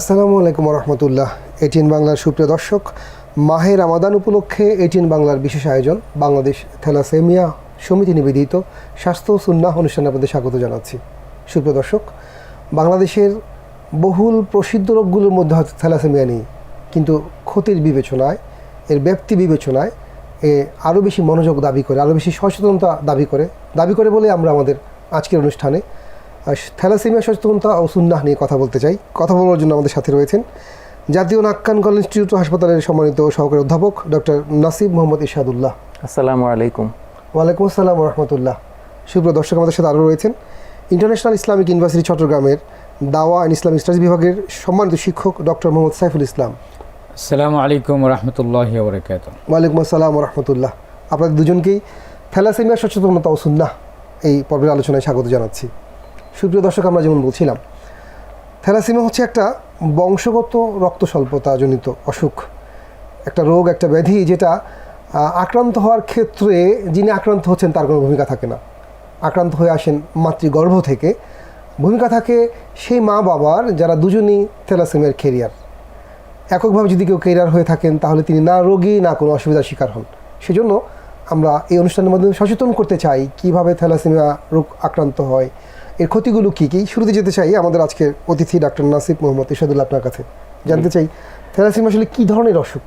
আসসালামু আলাইকুম রহমতুল্লাহ এটিএন বাংলার সুপ্রিয় দর্শক, মাহে রামাদান উপলক্ষে এটিএন বাংলার বিশেষ আয়োজন, বাংলাদেশ থ্যালাসেমিয়া সমিতি নিবেদিত স্বাস্থ্য সুন্নাহ অনুষ্ঠানে আপনাদের স্বাগত জানাচ্ছি। সুপ্রিয় দর্শক, বাংলাদেশের বহুল প্রসিদ্ধ রোগগুলোর মধ্যে হয়তো থ্যালাসেমিয়া নেই কিন্তু ক্ষতির বিবেচনায়, এর ব্যাপ্তি বিবেচনায় এ আরও বেশি মনোযোগ দাবি করে, আরও বেশি সচেতনতা দাবি করে দাবি করে বলে আমরা আমাদের আজকের অনুষ্ঠানে থ্যালাসেমিয়া সচেতনতা ও সুন্নাহ নিয়ে কথা বলতে চাই। কথা বলার জন্য আমাদের সাথে রয়েছেন জাতীয় নাক্কান কলেজ ইনস্টিটিউট হাসপাতালের সম্মানিত সহকারী অধ্যাপক ডক্টর নাসিব মোহাম্মদ ইশাদুল্লাহ আসসালামু আলাইকুম। ওয়ালাইকুম আসসালাম রহমতুল্লাহ। সুপ্রিয় দর্শক আমাদের সাথে আরও রয়েছেন ইন্টারন্যাশনাল ইসলামিক ইউনিভার্সিটি চট্টগ্রামের দাওয়া অ্যান্ড ইসলামিক স্টাডিজ বিভাগের সম্মানিত শিক্ষক ডক্টর মোহাম্মদ সাইফুল ইসলাম। আসসালামু আলাইকুম রহমতুল্লাহ বরকাত ওয়ালাইকুম আসসালাম রহমতুল্লাহ। আপনাদের দুজনকেই থ্যালাসেমিয়া সচেতনতা ও সুন্নাহ এই পর্বের আলোচনায় স্বাগত জানাচ্ছি। সুপ্রিয় দর্শক, আমরা যেমন বলছিলাম, থ্যালাসেমিয়া হচ্ছে একটা বংশগত রক্ত স্বল্পতাজনিত অসুখ। একটা রোগ, একটা ব্যাধি যেটা আক্রান্ত হওয়ার ক্ষেত্রে যিনি আক্রান্ত হচ্ছেন তার কোনো ভূমিকা থাকে না। আক্রান্ত হয়ে আসেন মাতৃগর্ভ থেকে। ভূমিকা থাকে সেই মা বাবার যারা দুজনই থ্যালাসেমিয়ার কেরিয়ার এককভাবে যদি কেউ কেরিয়ার হয়ে থাকেন, তাহলে তিনি না রোগী, না কোনো অসুবিধার শিকার হন। সেজন্য আমরা এই অনুষ্ঠানের মাধ্যমে সচেতন করতে চাই, কীভাবে থ্যালাসেমিয়া রোগ আক্রান্ত হয় এর ক্ষতিগুলো কী কী? শুরুতে যেতে চাই আমাদের আজকের অতিথি ডাক্তার নাসিব মোহাম্মদ ইশাদুল্লাহ আপনার কাছে। জানতে চাই, থ্যালাসেমিয়া আসলে কী ধরনের অসুখ?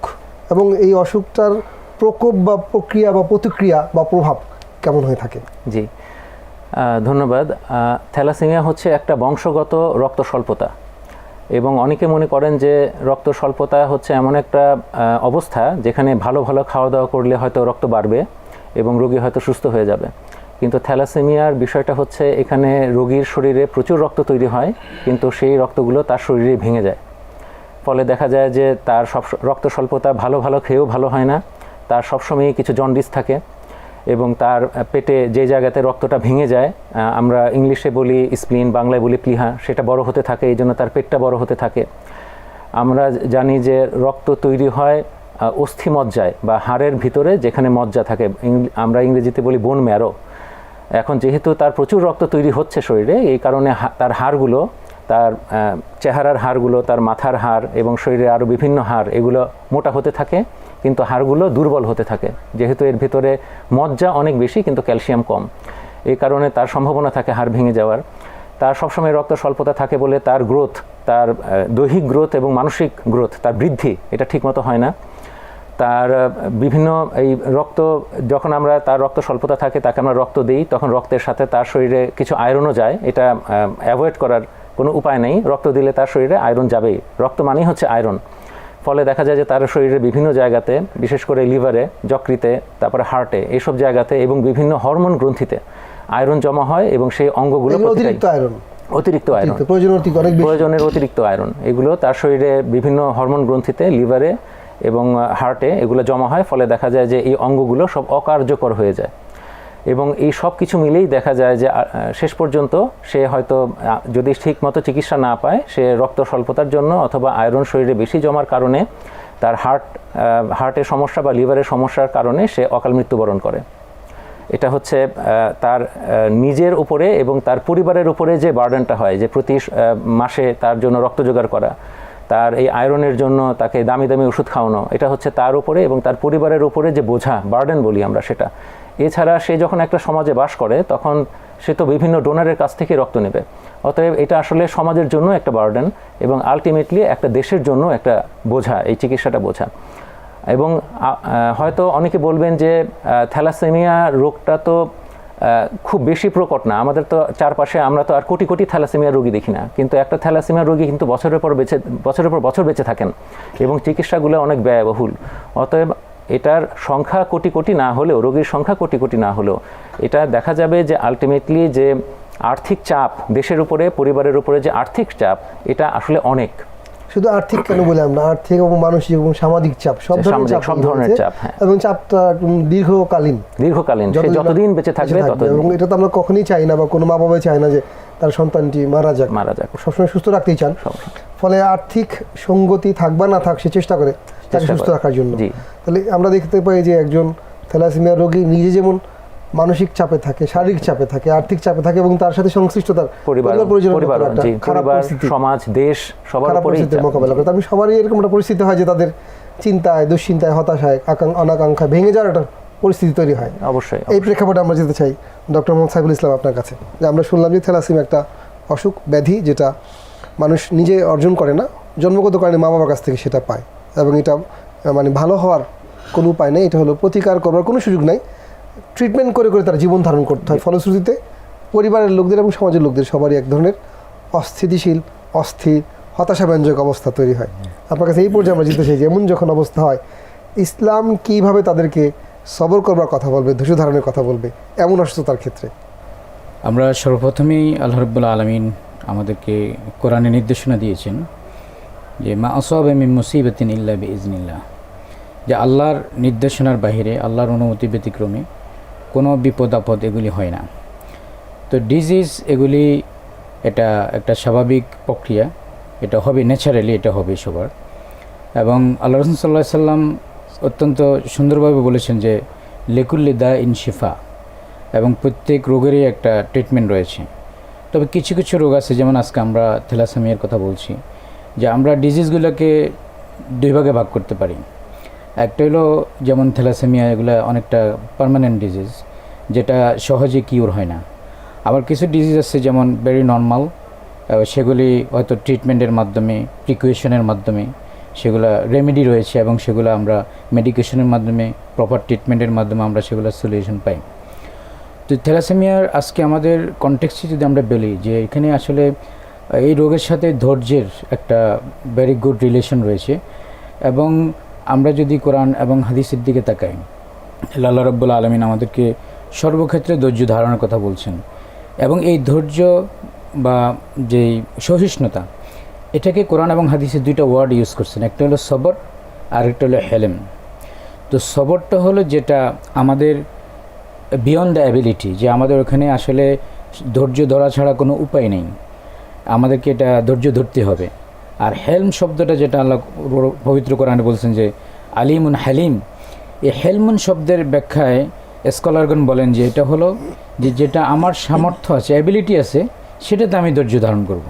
এবং এই অসুখটার প্রকোপ বা প্রক্রিয়া বা প্রতিক্রিয়া বা প্রভাব কেমন হয়ে থাকে? জি। ধন্যবাদ। থ্যালাসেমিয়া হচ্ছে একটা বংশগত রক্ত স্বল্পতা এবং অনেকে মনে করেন যে রক্ত স্বল্পতা হচ্ছে এমন একটা অবস্থা যেখানে ভালো ভালো খাওয়া দাওয়া করলে হয়তো রক্ত বাড়বে এবং রোগী হয়তো সুস্থ হয়ে যাবে। কিন্তু থ্যালাসেমিয়ার বিষয়টা হচ্ছে এখানে রোগীর শরীরে প্রচুর রক্ত তৈরি হয়, কিন্তু সেই রক্তগুলো তার শরীরে ভেঙে যায়। ফলে দেখা যায় যে তার সব রক্ত স্বল্পতা ভালো ভালো খেয়েও ভালো হয় না, তার সবসময়ই কিছু জন্ডিস থাকে এবং তার পেটে যে জায়গাতে রক্তটা ভেঙে যায় আমরা ইংলিশে বলি স্প্লিন, বাংলায় বলি প্লিহা, সেটা বড় হতে থাকে, এই জন্য তার পেটটা বড় হতে থাকে। আমরা জানি যে রক্ত তৈরি হয় অস্থি মজ্জায় বা হাড়ের ভিতরে যেখানে মজ্জা থাকে আমরা ইংরেজিতে বলি বোন ম্যারো এখন যেহেতু তার প্রচুর রক্ত তৈরি হচ্ছে শরীরে, এই কারণে তার হাড়গুলো, তার চেহারার হাড়গুলো, তার মাথার হাড় এবং শরীরের আরও বিভিন্ন হাড়, এগুলো মোটা হতে থাকে, কিন্তু হাড়গুলো দুর্বল হতে থাকে। যেহেতু এর ভিতরে মজ্জা অনেক বেশি, কিন্তু ক্যালসিয়াম কম। এই কারণে তার সম্ভাবনা থাকে হাড় ভেঙে যাওয়ার। তার সবসময় রক্ত স্বল্পতা থাকে বলে তার গ্রোথ তার দৈহিক গ্রোথ এবং মানসিক গ্রোথ তার বৃদ্ধি, এটা ঠিকমতো হয় না। তার বিভিন্ন এই রক্ত যখন আমরা তার রক্ত স্বল্পতা থাকে তাকে আমরা রক্ত দিই তখন রক্তের সাথে তার শরীরে কিছু আয়রনও যায়। এটা অ্যাভয়েড করার কোনো উপায় নেই। রক্ত দিলে তার শরীরে আয়রন যাবেই। রক্ত মানেই হচ্ছে আয়রন ফলে দেখা যায় যে তার শরীরে বিভিন্ন জায়গাতে বিশেষ করে লিভারে যকৃতে তারপরে হার্টে এইসব জায়গাতে এবং বিভিন্ন হরমোন গ্রন্থিতে আয়রন জমা হয় এবং সেই অঙ্গগুলো অতিরিক্ত আয়রন অতিরিক্ত আয়রন প্রয়োজনের অতিরিক্ত আয়রন এগুলো তার শরীরে বিভিন্ন হরমোন গ্রন্থিতে লিভারে এবং হার্টে এগুলো জমা হয়, ফলে দেখা যায় যে এই অঙ্গগুলো সব অকার্যকর হয়ে যায়। এবং এই সব কিছু মিলেই দেখা যায় যে শেষ পর্যন্ত সে হয়তো যদি ঠিক মতো চিকিৎসা না পায়, সে রক্ত স্বল্পতার জন্য অথবা আয়রন শরীরে বেশি জমার কারণে তার হার্ট হার্টের সমস্যা বা লিভারের সমস্যার কারণে সে অকাল মৃত্যুবরণ করে। এটা হচ্ছে তার নিজের উপরে এবং তার পরিবারের উপরে যে বার্ডেনটা হয়, যে প্রতি মাসে তার জন্য রক্ত জোগাড় করা তার এই আয়রনের জন্য তাকে দামি দামি ওষুধ খাওয়ানো, এটা হচ্ছে তার উপরে এবং তার পরিবারের উপরে যে বোঝা বার্ডেন বলি আমরা সেটা। এছাড়া সে যখন একটা সমাজে বাস করে, তখন সে তো বিভিন্ন ডোনারের কাছ থেকে রক্ত নেবে। অতএব এটা আসলে সমাজের জন্য একটা বার্ডেন এবং আলটিমেটলি একটা দেশের জন্য একটা বোঝা, এই চিকিৎসাটা বোঝা। এবং হয়তো অনেকে বলবেন যে থ্যালাসেমিয়া রোগটা তো খুব বেশি প্রকট না। আমাদের তো চারপাশে আমরা তো আর কোটি কোটি থ্যালাসেমিয়া রোগী দেখি না। কিন্তু একটা থ্যালাসেমিয়া রোগী কিন্তু বছরের পর বেঁচে, বছরের পর বছর বেঁচে থাকেন এবং চিকিৎসাগুলো অনেক ব্যয়বহুল। অতএব এটার সংখ্যা কোটি কোটি না হলেও, রোগীর সংখ্যা কোটি কোটি না হলেও, এটা দেখা যাবে যে আলটিমেটলি যে আর্থিক চাপ, দেশের উপরে, পরিবারের উপরে যে আর্থিক চাপ, এটা আসলে অনেক। শুধু আর্থিক কেন বললাম না আর্থিক এবং মানসিক এবং সামাজিক চাপ সব ধরনের চাপ সব ধরনের চাপ, হ্যাঁ। এবং চাপটা দীর্ঘকালীন। দীর্ঘকালীন সে যতদিন বেঁচে থাকবে থাকবে। ততদিন। এবং এটা তো আমরা কখনোই চাই না বা কোনো মা বাবাই চায় না যে তার সন্তানটি মারা যাক। মারা যাক। সবসময় সুস্থ রাখতেই চান। ফলে আর্থিক সঙ্গতি থাক বা না থাক সে চেষ্টা করে তাকে সুস্থ রাখার জন্য। তাহলে আমরা দেখতে পাই যে একজন থ্যালাসেমিয়া রোগী নিজে যেমন মানসিক চাপে থাকে শারীরিক চাপে থাকে আর্থিক চাপে থাকে এবং তার সাথে সংশ্লিষ্ট তার পরিবার খারাপ পরিস্থিতি সমাজ দেশ সবার পরিস্থিতির মোকাবেলা করতে। আমি সবারই এরকম একটা পরিস্থিতি হয় যে তাদের চিন্তায় দুশ্চিন্তায় হতাশায় অনাকাঙ্ক্ষায় ভেঙে যাওয়ার একটা পরিস্থিতি তৈরি হয়। অবশ্যই এই প্রেক্ষাপটে আমরা যেতে চাই ডক্টর মোহাম্মদ সাইফুল ইসলাম আপনার কাছে যে আমরা শুনলাম যে থ্যালাসিম একটা অসুখ ব্যাধি যেটা মানুষ নিজে অর্জন করে না জন্মগত কারণে মা বাবার কাছ থেকে সেটা পায় এবং এটা মানে ভালো হওয়ার কোনো উপায় নেই এটা হলো প্রতিকার করবার কোনো সুযোগ নাই। ট্রিটমেন্ট করে করে তারা জীবন ধারণ করতে হয়। ফলশ্রুতিতে পরিবারের লোকদের এবং সমাজের লোকদের সবারই এক ধরনের অস্থিতিশীল, অস্থির, হতাশাব্যঞ্জক অবস্থা তৈরি হয়। আপনার কাছে এই পর্যায়ে আমরা যেতে চাই যে, এমন যখন অবস্থা হয়, ইসলাম কীভাবে তাদেরকে সবর করবার কথা বলবে, ধৈর্য ধারণের কথা বলবে, এমন অসুস্থতার ক্ষেত্রে? আমরা সর্বপ্রথমেই আল্লাহ রব্বুল্লা আলমিন আমাদেরকে কোরআনে নির্দেশনা দিয়েছেন যে, মা আসব মিন মুসিবতিন ইল্লা ইজনিল্লাহ যে আল্লাহর নির্দেশনার বাহিরে, আল্লাহর অনুমতি ব্যতিক্রমে কোনো বিপদ আপদ এগুলি হয় না। তো ডিজিজ এগুলি এটা একটা স্বাভাবিক প্রক্রিয়া। এটা হবে ন্যাচারালি এটা হবে সবার। এবং আল্লাহ রসুল সাল্লাহ সাল্লাম অত্যন্ত সুন্দরভাবে বলেছেন যে, লেকুল্লি দা ইনশিফা এবং প্রত্যেক রোগেরই একটা ট্রিটমেন্ট রয়েছে। তবে কিছু কিছু রোগ আছে, যেমন আজকে আমরা থ্যালাসেমিয়ার কথা বলছি, যে আমরা ডিজিজগুলোকে দুই ভাগে ভাগ করতে পারি। একটা হলো যেমন থ্যালাসেমিয়া, এগুলো অনেকটা পার্মানেন্ট ডিজিজ যেটা সহজে কিউর হয় না। আবার কিছু ডিজিজ আছে যেমন ভেরি নর্মাল সেগুলি হয়তো ট্রিটমেন্টের মাধ্যমে প্রিকুয়েশনের মাধ্যমে, সেগুলো রেমেডি রয়েছে এবং সেগুলো আমরা মেডিকেশনের মাধ্যমে প্রপার ট্রিটমেন্টের মাধ্যমে আমরা সেগুলো সলিউশন পাই। তো থ্যালাসেমিয়ার আজকে আমাদের কনটেক্সটে যদি আমরা বলি যে এখানে আসলে, এই রোগের সাথে ধৈর্যের একটা ভেরি গুড রিলেশন রয়েছে এবং আমরা যদি কোরআন এবং হাদিসের দিকে তাকাই, আল্লাহ রব্বুল আলমিন আমাদেরকে সর্বক্ষেত্রে ধৈর্য ধারণের কথা বলছেন এবং এই ধৈর্য বা যেই সহিষ্ণুতা, এটাকে কোরআন এবং হাদিসের দুইটা ওয়ার্ড ইউজ করছেন। একটা হলো সবর আর একটা হলো হেলেম। তো সবরটা হলো যেটা আমাদের বিয়ন্ড দ্য অ্যাবিলিটি যে আমাদের ওখানে আসলে ধৈর্য ধরা ছাড়া কোনো উপায় নেই। আমাদেরকে এটা ধৈর্য ধরতে হবে। আর হেলম শব্দটা যেটা আল্লাহ পবিত্র কোরআনে বলছেন যে আলিমুন হালিম। এই হেলমুন শব্দের ব্যাখ্যায় স্কলারগণ বলেন যে এটা হলো যে যেটা আমার সামর্থ্য আছে অ্যাবিলিটি আছে, সেটাতে আমি ধৈর্য ধারণ করব।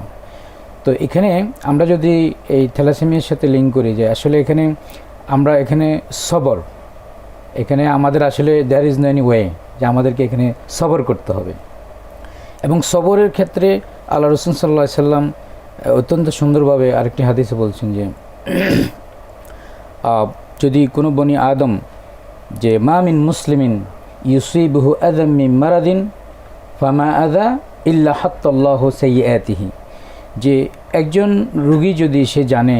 তো এখানে আমরা যদি এই থ্যালাসেমিয়ার সাথে লিঙ্ক করি যে আসলে এখানে আমরা এখানে সবর, এখানে আমাদের আসলে there is no any way যে আমাদেরকে এখানে সবর করতে হবে। এবং সবরের ক্ষেত্রে আল্লাহ রসুল সাল্লাহ সাল্লাম অত্যন্ত সুন্দরভাবে আরেকটি হাদিসে বলছেন যে যদি কোনো বনি আদম যে, মা মিন মুসলিমিন ইউসিবহু আদম মারাদিন, ফামা আদা ইল্লা হাত্তাল্লাহ সাইয়াতিহি যে, একজন রুগী যদি সে জানে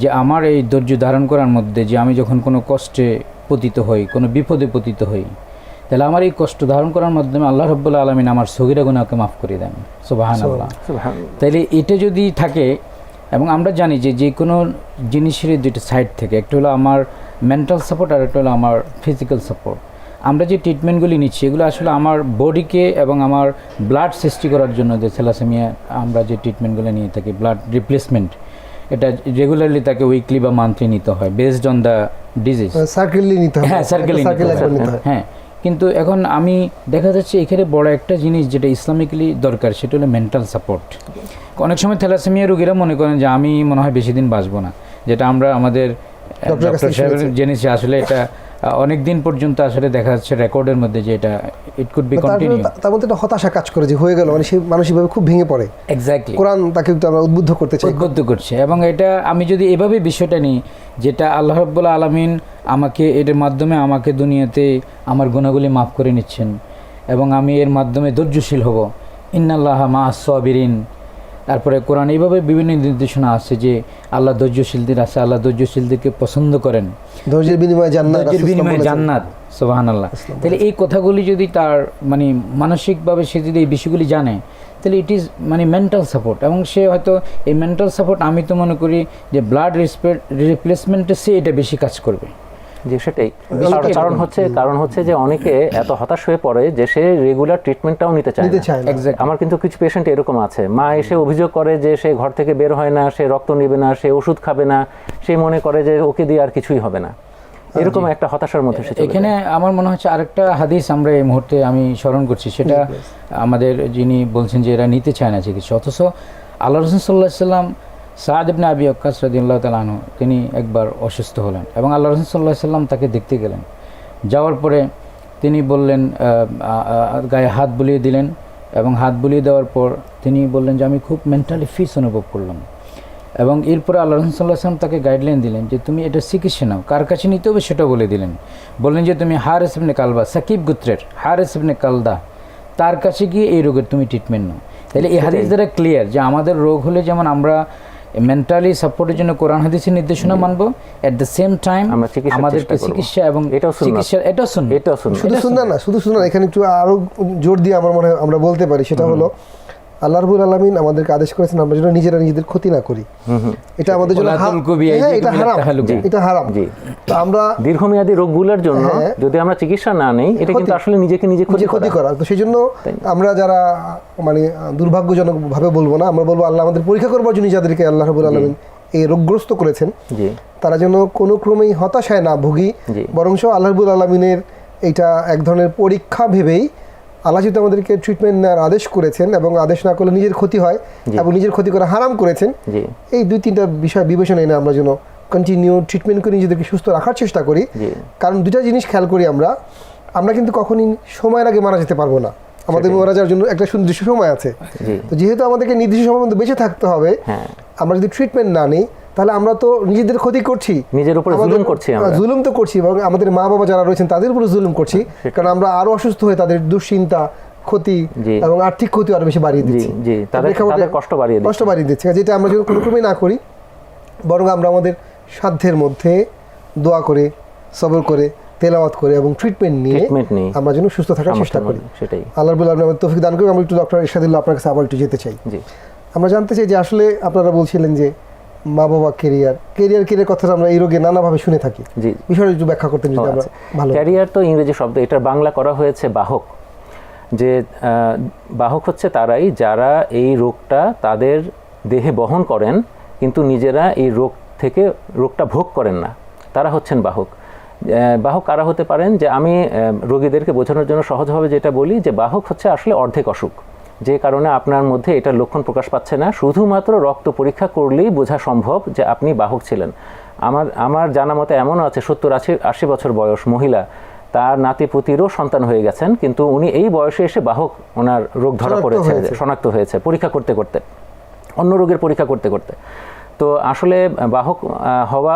যে, আমার এই ধৈর্য ধারণ করার মধ্যে যে, আমি যখন কোনো কষ্টে পতিত হই, কোনো বিপদে পতিত হই তাহলে আমার এই কষ্ট ধারণ করার মাধ্যমে আল্লাহ রব্বুল্লা আলমিন আমার সগিরা গুণাকে মাফ করে দেন। সুবাহান আল্লাহ। তাইলে এটা যদি থাকে এবং আমরা জানি যে যে কোনো জিনিসেরই দুইটা সাইড থেকে একটা হলো আমার মেন্টাল সাপোর্ট আর একটা হলো আমার ফিজিক্যাল সাপোর্ট আমরা যে ট্রিটমেন্টগুলি নিচ্ছি এগুলো আসলে আমার বডিকে এবং আমার ব্লাড সৃষ্টি করার জন্য যে সেলাসেমিয়া আমরা যে ট্রিটমেন্টগুলো নিয়ে থাকি ব্লাড রিপ্লেসমেন্ট এটা রেগুলারলি তাকে উইকলি বা মান্থলি নিতে হয় বেসড অন দ্য ডিজিজ সার্কেলি নিতে হ্যাঁ। সার্কেলিং সার্কেল একবার নিতে হয়। হ্যাঁ কিন্তু এখন আমি দেখা যাচ্ছে এখানে বড় একটা জিনিস যেটা ইসলামিকলি দরকার সেটা হলো মেন্টাল সাপোর্ট অনেক সময় থ্যালাসেমিয়া রুগীরা মনে করেন যে আমি মনে হয় বেশি দিন বাঁচবো না। যেটা আমরা আমাদের ডক্টরের ডক্টর সাহেবের জেনেছি আসলে এটা অনেক দিন পর্যন্ত আসলে দেখা যাচ্ছে রেকর্ডের মধ্যে যে এটা ইট কুড বি কন্টিনিউ তার মধ্যে একটা হতাশা কাজ করে যে হয়ে গেল মানে সে মানসিকভাবে খুব ভেঙে পড়ে। এক্স্যাক্টলি কোরআন তাকে একটু আমরা উদ্বুদ্ধ করতে চাই। উদ্বুদ্ধ করছে। এবং এটা আমি যদি এভাবে বিষয়টা নিই যেটা আল্লাহ রব্বুল্লা আলামিন আমাকে এটার মাধ্যমে আমাকে দুনিয়াতে আমার গুণাগুলি মাফ করে নিচ্ছেন এবং আমি এর মাধ্যমে ধৈর্যশীল হব। ইন্নাল্লাহ মা সাবিরিন। তারপরে কোরআন এইভাবে বিভিন্ন নির্দেশনা আছে যে আল্লাহ ধৈর্যশীলদের আছে আল্লাহ ধৈর্যশীলদেরকে পছন্দ করেন। ধৈর্যের বিনিময়ে জান্নাত ধৈর্যের বিনিময়ে জান্নাত সোবাহান আল্লাহ তাহলে এই কথাগুলি যদি তার মানে মানসিকভাবে সে যদি এই বিষয়গুলি জানে তাহলে ইট ইজ মানে মেন্টাল সাপোর্ট এবং সে হয়তো এই মেন্টাল সাপোর্ট আমি তো মনে করি যে ব্লাড রিপ্লেসমেন্টে সে এটা বেশি কাজ করবে। যে সেটাই। কারণ-। হচ্ছে কারণ হচ্ছে যে অনেকে এত হতাশ হয়ে পড়ে যে সে রেগুলার ট্রিটমেন্টটাও নিতে চায় না। আমার কিন্তু কিছু পেশেন্ট এরকম আছে। মা এসে অভিযোগ করে যে সে ঘর থেকে বের হয় না সে রক্ত নেবে না সে ওষুধ খাবে না সে মনে করে যে ওকে দিয়ে আর কিছুই হবে না। এরকম একটা হতাশার মধ্যে সে এখানে আমার মনে হচ্ছে আরেকটা হাদিস আমরা এই মুহূর্তে আমি স্মরণ করছি। সেটা আমাদের যিনি বলছেন যে এরা নিতে চায় না চিকিৎসা অথচ আল্লাহ রসুল সাল্লাহ সাল্লাম সাদ ইবনে আবি আক্কাস রাদিয়াল্লাহ তাআলা তিনি একবার অসুস্থ হলেন এবং আল্লাহ রসুল সাল্লাহ সাল্লাম তাকে দেখতে গেলেন। যাওয়ার পরে তিনি বললেন গায়ে হাত বুলিয়ে দিলেন এবং হাত বুলিয়ে দেওয়ার পর তিনি বললেন যে আমি খুব মেন্টালি ফিস অনুভব করলাম। এবং এরপরে আল্লাহ রসুল সাল্লাহ আসলাম তাকে গাইডলাইন দিলেন যে তুমি এটা চিকিৎসা নাও। কার কাছে নিতে হবে সেটা বলে দিলেন। বললেন যে তুমি হার ইসবনে কালবা সাকিব গুত্রের হার ইসবনে কালদা। তার কাছে গিয়ে এই রোগের তুমি ট্রিটমেন্ট নাও। তাহলে এই হাদিস দ্বারা ক্লিয়ার যে আমাদের রোগ হলে যেমন আমরা মেন্টালি সাপোর্টের জন্য কোরআন হাদিসের নির্দেশনা মানবো। এট দ্য সেম টাইম আমাদেরকে চিকিৎসা এবং এটাও চিকিৎসা এটাও শুনবে এটাও শুনুন শুধু শুননা না শুধু শুননা এখানে একটু আরও জোর দিয়ে আমার মনে হয় আমরা বলতে পারি সেটা হলো আল্লাহ রবুল আলমিন আমাদেরকে আদেশ করেছেন আমরা যেন নিজেরা নিজেদের ক্ষতি না করি। এটা আমাদের জন্য হ্যাঁ, এটা হারাম। এটা হারাম। জি। তো আমরা দীর্ঘমেয়াদী রোগগুলোর জন্য হ্যাঁ। যদি আমরা চিকিৎসা না নেই এটা কিন্তু আসলে নিজেকে নিজে ক্ষতি ক্ষতি করা। তো সেই জন্য আমরা যারা মানে দুর্ভাগ্যজনক ভাবে বলব না আমরা বলব আল্লাহ আমাদের পরীক্ষা করবার জন্য যাদেরকে আল্লাহ রবুল আলমিন এই রোগগ্রস্ত করেছেন জি। তারা যেন কোনো ক্রমেই হতাশায় না ভুগি। জি। বরংস আল্লাহবুল আলমিনের এটা এক ধরনের পরীক্ষা ভেবেই আল্লাহ যেহেতু আমাদেরকে ট্রিটমেন্ট নেওয়ার আদেশ করেছেন এবং আদেশ না করলে নিজের ক্ষতি হয় এবং নিজের ক্ষতি করা হারাম করেছেন এই দুই তিনটা বিষয় বিবেচনায় এনে আমরা যেন কন্টিনিউ ট্রিটমেন্ট করে নিজেদেরকে সুস্থ রাখার চেষ্টা করি। কারণ দুটা জিনিস খেয়াল করি আমরা আমরা কিন্তু কখনই সময়ের আগে মারা যেতে পারব না। আমাদের মারা যাওয়ার জন্য একটা সুনির্দিষ্ট সময় আছে। তো যেহেতু আমাদেরকে নির্দিষ্ট সময় মধ্যে বেঁচে থাকতে হবে হ্যাঁ। আমরা যদি ট্রিটমেন্ট না নিই তাহলে আমরা তো নিজেদের ক্ষতি করছি। নিজের উপরে জুলুম করছি আমরা। হ্যাঁ, জুলুম তো করছি এবং আমাদের মা বাবা যারা রয়েছেন তাদের উপরে জুলুম করছি। কারণ আমরা আরও অসুস্থ হয়ে তাদের দুশ্চিন্তা ক্ষতি এবং আর্থিক ক্ষতি আরও বেশি বাড়িয়ে দিচ্ছি। জি তাদের কষ্ট বাড়িয়ে কষ্ট বাড়িয়ে দিচ্ছে। যেটা আমরা যদি না করি বরং আমরা আমাদের সাধ্যের মধ্যে দোয়া করে সবর করে তেলাওয়াত করে এবং ট্রিটমেন্ট নিয়ে আমরা যেন সুস্থ থাকার চেষ্টা করি। সেটাই। আল্লাহ আমাদের তৌফিক দান করি আমরা একটু ডক্টর ইরশাদুল্লাহ আপনার কাছে আবার একটু যেতে চাই। আমরা জানতে চাই যে আসলে আপনারা বলছিলেন যে মা বাবা কেরিয়ার কেরিয়ার কেরিয়ার কথাটা আমরা এই রোগে নানাভাবে শুনে থাকি। জি বিষয়টা একটু ব্যাখ্যা করতে যদি আমরা ভালো ক্যারিয়ার তো ইংরেজি শব্দ এটার বাংলা করা হয়েছে বাহক। যে বাহক হচ্ছে তারাই যারা এই রোগটা তাদের দেহে বহন করেন কিন্তু নিজেরা এই রোগ থেকে রোগটা ভোগ করেন না। তারা হচ্ছেন বাহক। বাহক কারা হতে পারেন? যে আমি রোগীদেরকে বোঝানোর জন্য সহজভাবে যেটা বলি যে বাহক হচ্ছে আসলে অর্ধেক অসুখ। যে কারণে আপনার মধ্যে এটার লক্ষণ প্রকাশ পাচ্ছে না। শুধুমাত্র রক্ত পরীক্ষা করলেই বোঝা সম্ভব যে আপনি বাহক ছিলেন। আমার আমার জানা মতে এমনও আছে সত্তর আশি আশি বছর বয়স মহিলা। তার নাতি পুতিরও সন্তান হয়ে গেছেন কিন্তু উনি এই বয়সে এসে বাহক ওনার রোগ ধরা পড়েছে শনাক্ত হয়েছে পরীক্ষা করতে করতে। অন্য রোগের পরীক্ষা করতে করতে। তো আসলে বাহক হওয়া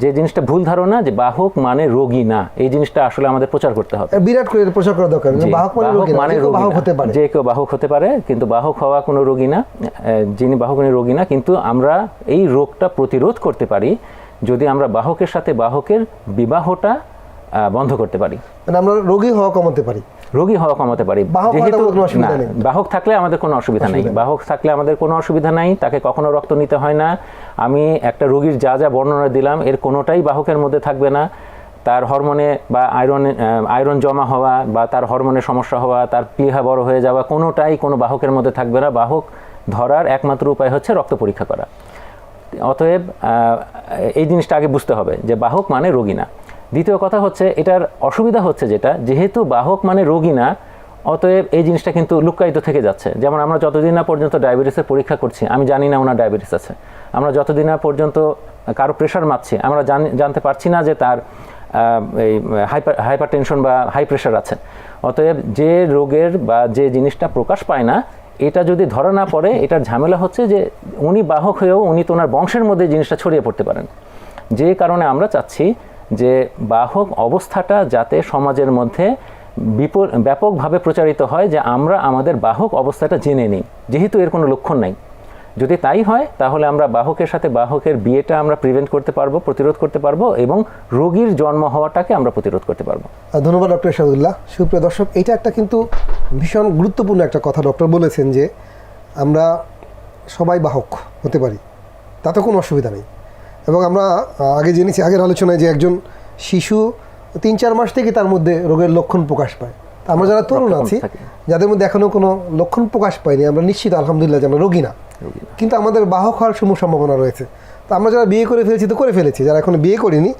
যে জিনিসটা ভুল ধারণা যে বাহক মানে রোগী না এই জিনিসটা আসলে আমাদের প্রচার করতে হবে। বিরাট করে প্রচার করা দরকার বাহক মানে রোগী না, যে কেউ রোগী বাহক হতে পারে। যে কেউ বাহক হতে পারে কিন্তু বাহক হওয়া কোনো রোগী না যিনি বাহক উনি রোগী না কিন্তু আমরা এই রোগটা প্রতিরোধ করতে পারি যদি আমরা বাহকের সাথে বাহকের বিবাহটা বন্ধ করতে পারি। মানে আমরা রোগী হওয়া কমাতে পারি। রোগী হওয়া কমাতে পারি। বাহক যেহেতু। বাহক থাকলে আমাদের কোনো অসুবিধা নেই। বাহক থাকলে আমাদের কোনো অসুবিধা নাই তাকে কখনো রক্ত নিতে হয় না। আমি একটা রোগীর যা যা বর্ণনা দিলাম এর কোনোটাই বাহকের মধ্যে থাকবে না। তার হরমোনে বা আয়রন আয়রন জমা হওয়া বা তার হরমোনের সমস্যা হওয়া তার প্লিহা বড় হয়ে যাওয়া কোনোটাই কোনো বাহকের মধ্যে থাকবে না। বাহক ধরার একমাত্র উপায় হচ্ছে রক্ত পরীক্ষা করা। অতএব এই জিনিসটা আগে বুঝতে হবে যে বাহক মানে রোগী না। দ্বিতীয় কথা হচ্ছে, এটার অসুবিধা হচ্ছে যেটা, যেহেতু বাহক মানে রোগী না, অতএব এই জিনিসটা কিন্তু লুক্কায়িত থেকে যাচ্ছে। যেমন আমরা যতদিন না পর্যন্ত ডায়াবেটিসের পরীক্ষা করছি, আমি জানি না ওনার ডায়াবেটিস আছে। আমরা যতদিন না পর্যন্ত কারও প্রেশার মাপছি আমরা জানতে পারছি না যে তার এই হাইপার হাইপার টেনশন বা হাই প্রেশার আছে। অতএব যে রোগের বা যে জিনিসটা প্রকাশ পায় না, এটা যদি ধরা না পড়ে, এটার ঝামেলা হচ্ছে যে উনি বাহক হয়েও উনি তো ওনার বংশের মধ্যে জিনিসটা ছড়িয়ে পড়তে পারেন। যে কারণে আমরা চাচ্ছি যে বাহক অবস্থাটা যাতে সমাজের মধ্যে বিপুল, ব্যাপকভাবে প্রচারিত হয় যে আমরা আমাদের বাহক অবস্থাটা জেনে নিই। যেহেতু এর কোনো লক্ষণ নাই। যদি তাই হয়, তাহলে আমরা বাহকের সাথে বাহকের বিয়েটা আমরা প্রিভেন্ট করতে পারব, প্রতিরোধ করতে পারব এবং রোগীর জন্ম হওয়াটাকে আমরা প্রতিরোধ করতে পারব। ধন্যবাদ ডক্টর ইরশাদুল্লাহ সুপ্রিয় দর্শক এটা একটা কিন্তু ভীষণ গুরুত্বপূর্ণ একটা কথা ডক্টর বলেছেন যে আমরা সবাই বাহক হতে পারি। তাতে কোনো অসুবিধা নেই। এবং আমরা আগে জেনেছি আগের আলোচনায় যে একজন শিশু তিন চার মাস থেকে তার মধ্যে রোগের লক্ষণ প্রকাশ পায়। তা আমরা যারা তরুণ আছি যাদের মধ্যে এখনও কোনো লক্ষণ প্রকাশ পায়নি আমরা নিশ্চিত আলহামদুলিল্লাহ যে আমরা রোগী না। কিন্তু আমাদের বাহক হওয়ার সমূহ সম্ভাবনা রয়েছে। তো আমরা যারা বিয়ে করে ফেলেছি তো করে ফেলেছি যারা এখনও বিয়ে করিনি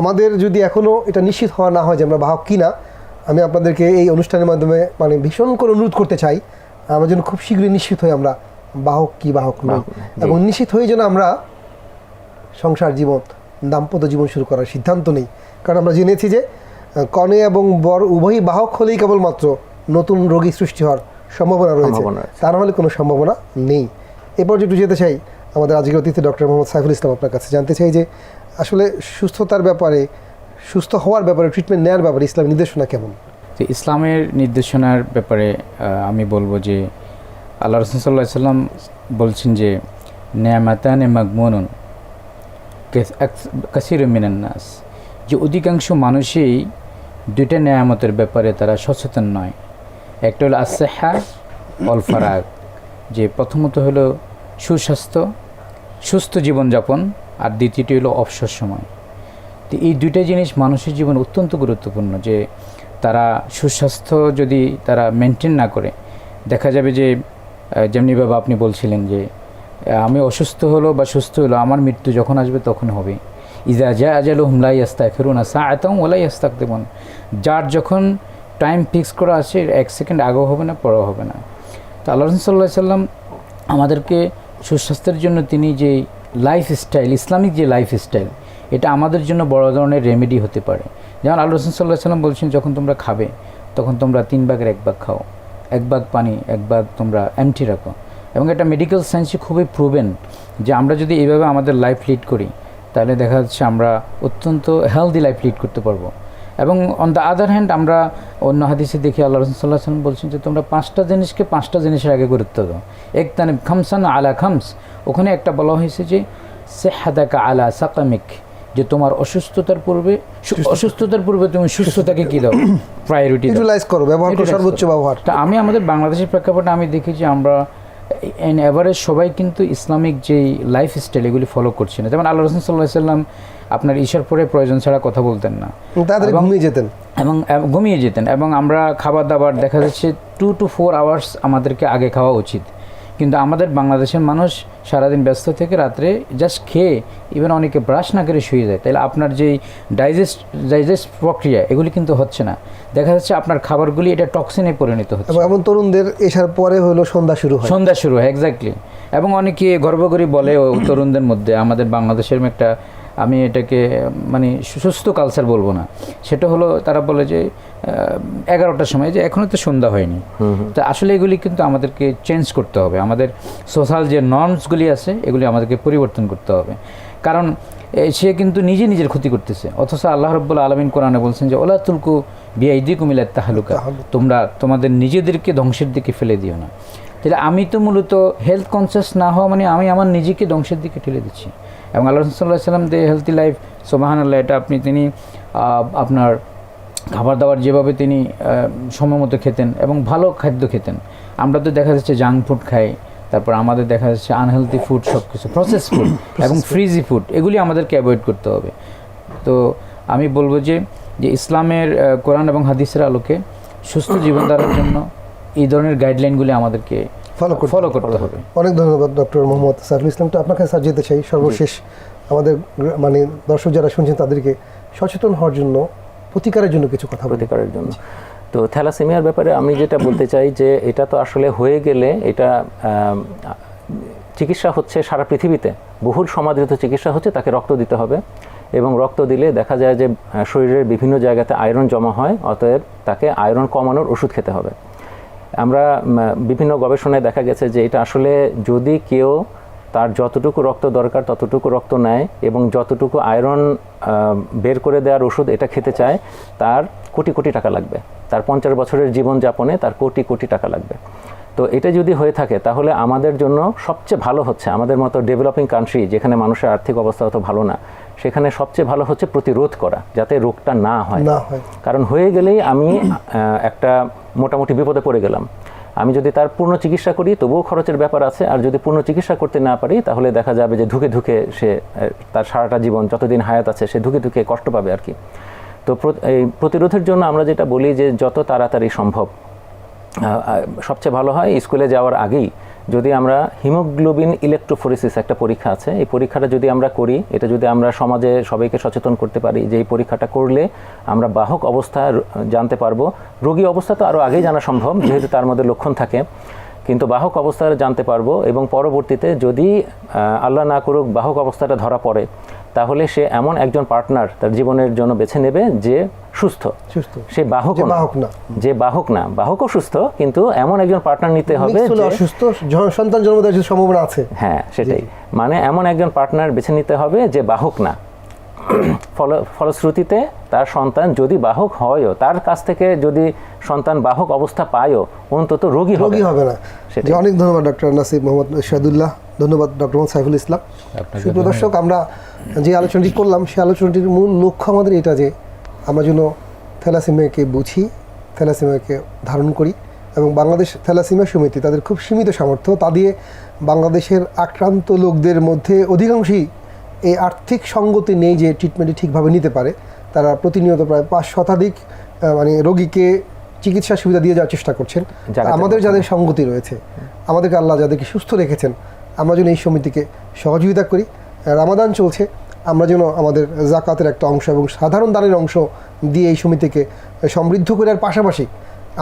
আমাদের যদি এখনও এটা নিশ্চিত হওয়া না হয় যে আমরা বাহক কিনা আমি আপনাদেরকে এই অনুষ্ঠানের মাধ্যমে মানে ভীষণ করে অনুরোধ করতে চাই আমরা যেন খুব শীঘ্রই নিশ্চিত হই আমরা বাহক কি বাহক নই। বাহক এবং নিশ্চিত হয়ে যেন আমরা সংসার জীবন দাম্পত্য জীবন শুরু করার সিদ্ধান্ত নেই। কারণ আমরা জেনেছি যে কনে এবং বর উভয়ই বাহক হলেই কেবলমাত্র নতুন রোগী সৃষ্টি হওয়ার সম্ভাবনা রয়েছে। তা না হলে কোনো সম্ভাবনা নেই। এরপর একটু যেতে চাই আমাদের আজকের অতিথি ডক্টর মোহাম্মদ সাইফুল ইসলাম আপনার কাছে জানতে চাই যে আসলে সুস্থতার ব্যাপারে সুস্থ হওয়ার ব্যাপারে ট্রিটমেন্ট নেওয়ার ব্যাপারে ইসলামের নির্দেশনা কেমন? তো ইসলামের নির্দেশনার ব্যাপারে আমি বলব যে আল্লাহ রসুল সাল্লাহ সাল্লাম বলছেন যে ন্যামাতানে মাগমনুন। কাসির মিনান্নাস যে অধিকাংশ মানুষই দুইটা নেয়ামতের ব্যাপারে তারা সচেতন নয়। একটা হলো আসেহা অল ফারাগ যে প্রথমত হলো সুস্বাস্থ্য, সুস্থ জীবনযাপন, আর দ্বিতীয়টি হলো অবসর সময়। তো এই দুইটা জিনিস মানুষের জীবন অত্যন্ত গুরুত্বপূর্ণ যে তারা সুস্বাস্থ্য যদি তারা মেনটেন না করে, দেখা যাবে যে যেমনিভাবে আপনি বলছিলেন যে আমি অসুস্থ হলো বা সুস্থ হলো, আমার মৃত্যু যখন আসবে তখন হবে। ইজা যা আজাল হুমলাই আস্তা ফেরুন আসা আয়তাম ওলাই আস্তাক দেবন যার যখন টাইম ফিক্স করা আছে, এক সেকেন্ড আগেও হবে না, পরেও হবে না। তো আল্লাহ রসুল সাল্লাহ সাল্লাম আমাদেরকে সুস্বাস্থ্যের জন্য তিনি যে লাইফ স্টাইল ইসলামিক যে লাইফ স্টাইল এটা আমাদের জন্য বড় ধরনের রেমেডি হতে পারে। যেমন আল্লাহ রসুল সাল্লাহ সাল্লাম বলছেন, যখন তোমরা খাবে, তখন তোমরা তিন ভাগের এক ভাগ খাও। এক ভাগ পানি, এক ভাগ তোমরা এমটি রাখো। এবং এটা মেডিকেল সায়েন্সে খুবই প্রুভেন যে আমরা যদি এইভাবে আমাদের লাইফ লিড করি তাহলে দেখা যাচ্ছে আমরা অত্যন্ত হেলদি লাইফ লিড করতে পারব। এবং অন দ্য আদার হ্যান্ড আমরা অন্য হাদিসে দেখি আল্লাহ রসুল সাল্লাহ সাল্লাম বলছেন যে তোমরা পাঁচটা জিনিসকে পাঁচটা জিনিসের আগে গুরুত্ব দাও। এক তানে খামসান আলা খামস। ওখানে একটা বলা হয়েছে যে সে সেহাদাকা আলা সাকামিক যে তোমার অসুস্থতার পূর্বে অসুস্থতার পূর্বে তুমি সুস্থতাকে কি দাও? প্রায়োরিটি ইউটিলাইজ করো ব্যবহার করো সর্বোচ্চ। ব্যবহার। আমি আমাদের বাংলাদেশের প্রেক্ষাপটে আমি দেখি যে আমরা এন অ্যাভারেজ সবাই কিন্তু ইসলামিক যেই লাইফ স্টাইল এগুলি ফলো করছে না। যেমন আল্লাহ রসুল সাল্লাহ সাল্লাম আপনার ঈশার পরে প্রয়োজন ছাড়া কথা বলতেন না। ঘুমিয়ে যেতেন। এবং ঘুমিয়ে যেতেন। এবং আমরা খাবার দাবার দেখা যাচ্ছে টু টু ফোর আওয়ার্স আমাদেরকে আগে খাওয়া উচিত। কিন্তু আমাদের বাংলাদেশের মানুষ সারাদিন ব্যস্ত থেকে রাত্রে জাস্ট খেয়ে ইভেন অনেকে ব্রাশ না করে শুয়ে যায়। তাহলে আপনার যেই ডাইজেস্ট ডাইজেস্ট প্রক্রিয়া এগুলি কিন্তু হচ্ছে না। দেখা যাচ্ছে আপনার খাবারগুলি এটা টক্সিনে পরিণত হচ্ছে। এবং এমন তরুণদের এসার পরে হলো সন্ধ্যা শুরু হয়। সন্ধ্যা শুরু হয় এক্স্যাক্টলি এবং অনেকে গর্ব করি বলে তরুণদের মধ্যে আমাদের বাংলাদেশের একটা আমি এটাকে মানে সুস্থ কালচার বলব না। সেটা হলো তারা বলে যে এগারোটার সময় যে এখনও তো সন্ধ্যা হয়নি। তো আসলে এগুলি কিন্তু আমাদেরকে চেঞ্জ করতে হবে। আমাদের সোশ্যাল যে নর্মসগুলি আছে এগুলি আমাদেরকে পরিবর্তন করতে হবে। কারণ সে কিন্তু নিজে নিজের ক্ষতি করতেছে। অথচ আল্লাহ রব্বুল আলমিন কোরআনে বলছেন যে ওলা তুলকু বিআইদি কুমিল্লা তাহালুকা। তোমরা তোমাদের নিজেদেরকে ধ্বংসের দিকে ফেলে দিও না। তাহলে আমি তো মূলত হেলথ কনসিয়াস না হওয়া মানে আমি আমার নিজেকে ধ্বংসের দিকে ঠেলে দিচ্ছি। এবং আল্লাহ সাল্লাহ সাল্লাম দে হেলথি লাইফ সোবাহান আল্লাহ এটা আপনি তিনি আপনার খাবার দাবার যেভাবে তিনি সময় মতো খেতেন এবং ভালো খাদ্য খেতেন। আমরা তো দেখা যাচ্ছে জাঙ্ক ফুড খাই তারপর আমাদের দেখা যাচ্ছে আনহেলদি ফুড সব কিছু প্রসেস ফুড এবং ফ্রিজি ফুড এগুলি আমাদেরকে অ্যাভয়েড করতে হবে। তো আমি বলব যে যে ইসলামের কোরআন এবং হাদিসের আলোকে সুস্থ জীবনধারার জন্য এই ধরনের গাইডলাইনগুলি আমাদেরকে ফলো করতে ফলো করতে হবে। অনেক ধন্যবাদ ডক্টর মোহাম্মদ সাইফুল ইসলাম তো আপনার কাছে স্যার যেতে চাই সর্বশেষ আমাদের মানে দর্শক যারা শুনছেন তাদেরকে সচেতন হওয়ার জন্য প্রতিকারের জন্য কিছু কথা প্রতিকারের জন্য। তো থ্যালাসেমিয়ার ব্যাপারে আমি যেটা বলতে চাই যে এটা তো আসলে হয়ে গেলে এটা চিকিৎসা হচ্ছে সারা পৃথিবীতে। বহুল সমাদৃত চিকিৎসা হচ্ছে তাকে রক্ত দিতে হবে। এবং রক্ত দিলে দেখা যায় যে শরীরের বিভিন্ন জায়গাতে আয়রন জমা হয় অতএব তাকে আয়রন কমানোর ওষুধ খেতে হবে। আমরা বিভিন্ন গবেষণায় দেখা গেছে যে এটা আসলে যদি কেউ তার যতটুকু রক্ত দরকার ততটুকু রক্ত নেয় এবং যতটুকু আয়রন বের করে দেওয়ার ওষুধ এটা খেতে চায়, তার কোটি কোটি টাকা লাগবে। তার পঞ্চাশ বছরের জীবনযাপনে তার কোটি কোটি টাকা লাগবে। তো এটা যদি হয়ে থাকে, তাহলে আমাদের জন্য সবচেয়ে ভালো হচ্ছে। আমাদের মতো ডেভেলপিং কান্ট্রি যেখানে মানুষের আর্থিক অবস্থা অত ভালো না সেখানে সবচেয়ে ভালো হচ্ছে প্রতিরোধ করা যাতে রোগটা না হয়। না কারণ হয়ে গেলেই আমি একটা মোটামুটি বিপদে পড়ে গেলাম। আমি যদি তার পূর্ণ চিকিৎসা করি তবুও খরচের ব্যাপার আছে। আর যদি পূর্ণ চিকিৎসা করতে না পারি তাহলে দেখা যাবে যে ধুকে ধুকে সে তার সারাটা জীবন যতদিন হায়াত আছে সে ধুকে ধুকে কষ্ট পাবে আর কি। তো এই প্রতিরোধের জন্য আমরা যেটা বলি যে যত তাড়াতাড়ি সম্ভব সবচেয়ে ভালো হয় স্কুলে যাওয়ার আগেই যদি আমরা হিমোগ্লোবিন ইলেকট্রোফোরেসিস একটা পরীক্ষা আছে, এই পরীক্ষাটা যদি আমরা করি, এটা যদি আমরা সমাজে সবাইকে সচেতন করতে পারি যে এই পরীক্ষাটা করলে আমরা বাহক অবস্থা জানতে পারব। রোগী অবস্থা তো আরও আগেই জানা সম্ভব, যেহেতু তার মধ্যে লক্ষণ থাকে। কিন্তু বাহক অবস্থা জানতে পারব এবং পরবর্তীতে যদি আল্লাহ না করুক, বাহক অবস্থাটা ধরা পড়ে তাহলে সে এমন একজন পার্টনার তার জীবনের জন্য বেছে নেবে যে সুস্থ। সুস্থ। সে বাহক বাহক না। যে বাহক না। বাহকও সুস্থ কিন্তু এমন একজন পার্টনার নিতে হবে অসুস্থ সন্তান জন্ম দেওয়ার সম্ভাবনা আছে। হ্যাঁ সেটাই। মানে এমন একজন পার্টনার বেছে নিতে হবে যে বাহক না। ফল ফলশ্রুতিতে তার সন্তান যদি বাহক হয়ও তার কাছ থেকে যদি সন্তান বাহক অবস্থা পায়ও অন্তত রোগী রোগী হবে না। সেটাই। যে অনেক ধন্যবাদ ডক্টর নাসিব মোহাম্মদ শাহাদুল্লাহ। ধন্যবাদ ডক্টর মোহাম্মদ সাইফুল ইসলাম। সুপ্রিয় আমরা যে আলোচনাটি করলাম সেই আলোচনাটির মূল লক্ষ্য আমাদের এটা যে আমরা যেন থ্যালাসিমিয়াকে বুঝি থ্যালাসিমিয়াকে ধারণ করি এবং বাংলাদেশ থ্যালাসিমিয়া সমিতি তাদের খুব সীমিত সামর্থ্য। তা দিয়ে বাংলাদেশের আক্রান্ত লোকদের মধ্যে অধিকাংশই এই আর্থিক সঙ্গতি নেই যে ট্রিটমেন্টটি ঠিকভাবে নিতে পারে তারা প্রতিনিয়ত প্রায় পাঁচ শতাধিক মানে রোগীকে চিকিৎসা সুবিধা দিয়ে যাওয়ার চেষ্টা করছেন। আমাদের যাদের সঙ্গতি রয়েছে আমাদেরকে আল্লাহ যাদেরকে সুস্থ রেখেছেন আমরা যেন এই সমিতিকে সহযোগিতা করি। রামাদান চলছে আমরা যেন আমাদের জাকাতের একটা অংশ এবং সাধারণ দানের অংশ দিয়ে এই সমিতিকে সমৃদ্ধ করার পাশাপাশি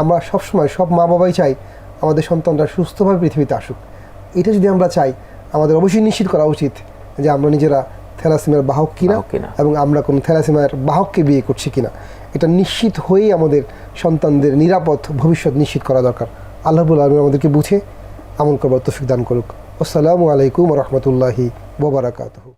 আমরা সবসময় সব মা বাবাই চাই আমাদের সন্তানরা সুস্থভাবে পৃথিবীতে আসুক। এটা যদি আমরা চাই আমাদের অবশ্যই নিশ্চিত করা উচিত। যে আমরা নিজেরা থ্যালাসিমিয়ার বাহক কিনা এবং আমরা কোনো থ্যালাসিমিয়ার বাহককে বিয়ে করছি কিনা। এটা নিশ্চিত হয়েই আমাদের সন্তানদের নিরাপদ ভবিষ্যৎ নিশ্চিত করা দরকার। আল্লাহবুল আলম আমাদেরকে বুঝে আমল করবার তফিক দান করুক। আসসালামু আলাইকুম রহমতুল্লাহি ওবরাকাতহ